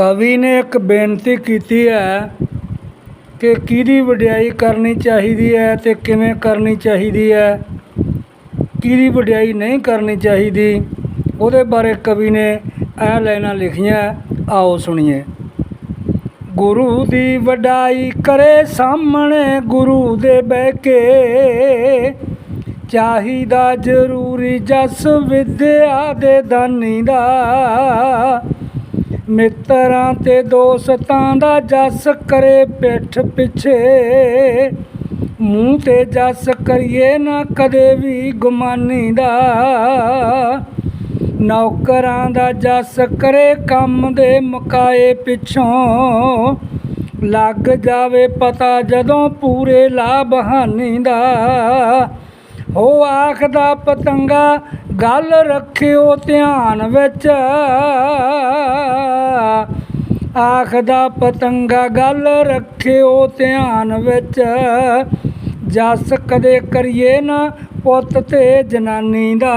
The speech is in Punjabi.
ਕਵੀ ਨੇ ਇੱਕ ਬੇਨਤੀ ਕੀਤੀ ਹੈ ਕਿ ਕਿਹਦੀ ਵਡਿਆਈ ਕਰਨੀ ਚਾਹੀਦੀ ਹੈ ਅਤੇ ਕਿਵੇਂ ਕਰਨੀ ਚਾਹੀਦੀ ਹੈ, ਕਿਹਦੀ ਵਡਿਆਈ ਨਹੀਂ ਕਰਨੀ ਚਾਹੀਦੀ, ਉਹਦੇ ਬਾਰੇ ਕਵੀ ਨੇ ਇਹ ਲਾਈਨਾਂ ਲਿਖੀਆਂ, ਆਓ ਸੁਣੀਏ। ਗੁਰੂ ਦੀ ਵਡਾਈ ਕਰੇ ਸਾਹਮਣੇ, ਗੁਰੂ ਦੇ ਬਹਿ ਕੇ ਚਾਹੀਦਾ ਜ਼ਰੂਰੀ ਜਸ ਵਿਦਿਆ ਦੇ ਦਾਨੀ ਦਾ। ਮਿੱਤਰਾਂ ਤੇ ਦੋਸਤਾਂ ਦਾ ਜਸ ਕਰੇ ਪਿੱਠ ਪਿੱਛੇ। ਮੂੰਹ ਤੇ ਜਸ ਕਰੀਏ ਨਾ ਕਦੇ ਵੀ ਗੁਮਾਨੀ ਦਾ। ਨੌਕਰਾਂ ਦਾ ਜਸ ਕਰੇ ਕੰਮ ਦੇ ਮੁਕਾਏ ਪਿੱਛੋਂ। ਲੱਗ ਜਾਵੇ ਪਤਾ ਜਦੋਂ ਪੂਰੇ ਲਾਭ ਹਾਨੀ ਦਾ। ਹੋ ਆਖਦਾ ਪਤੰਗਾ, ਗੱਲ ਰੱਖਿਓ ਧਿਆਨ ਵਿੱਚ। ਆਖਦਾ ਪਤੰਗਾ ਗੱਲ ਰੱਖਿਓ ਧਿਆਨ ਵਿੱਚ। ਜਸ ਕਦੇ ਕਰੀਏ ਨਾ ਪੁੱਤ ਤੇ ਜਨਾਨੀ ਦਾ।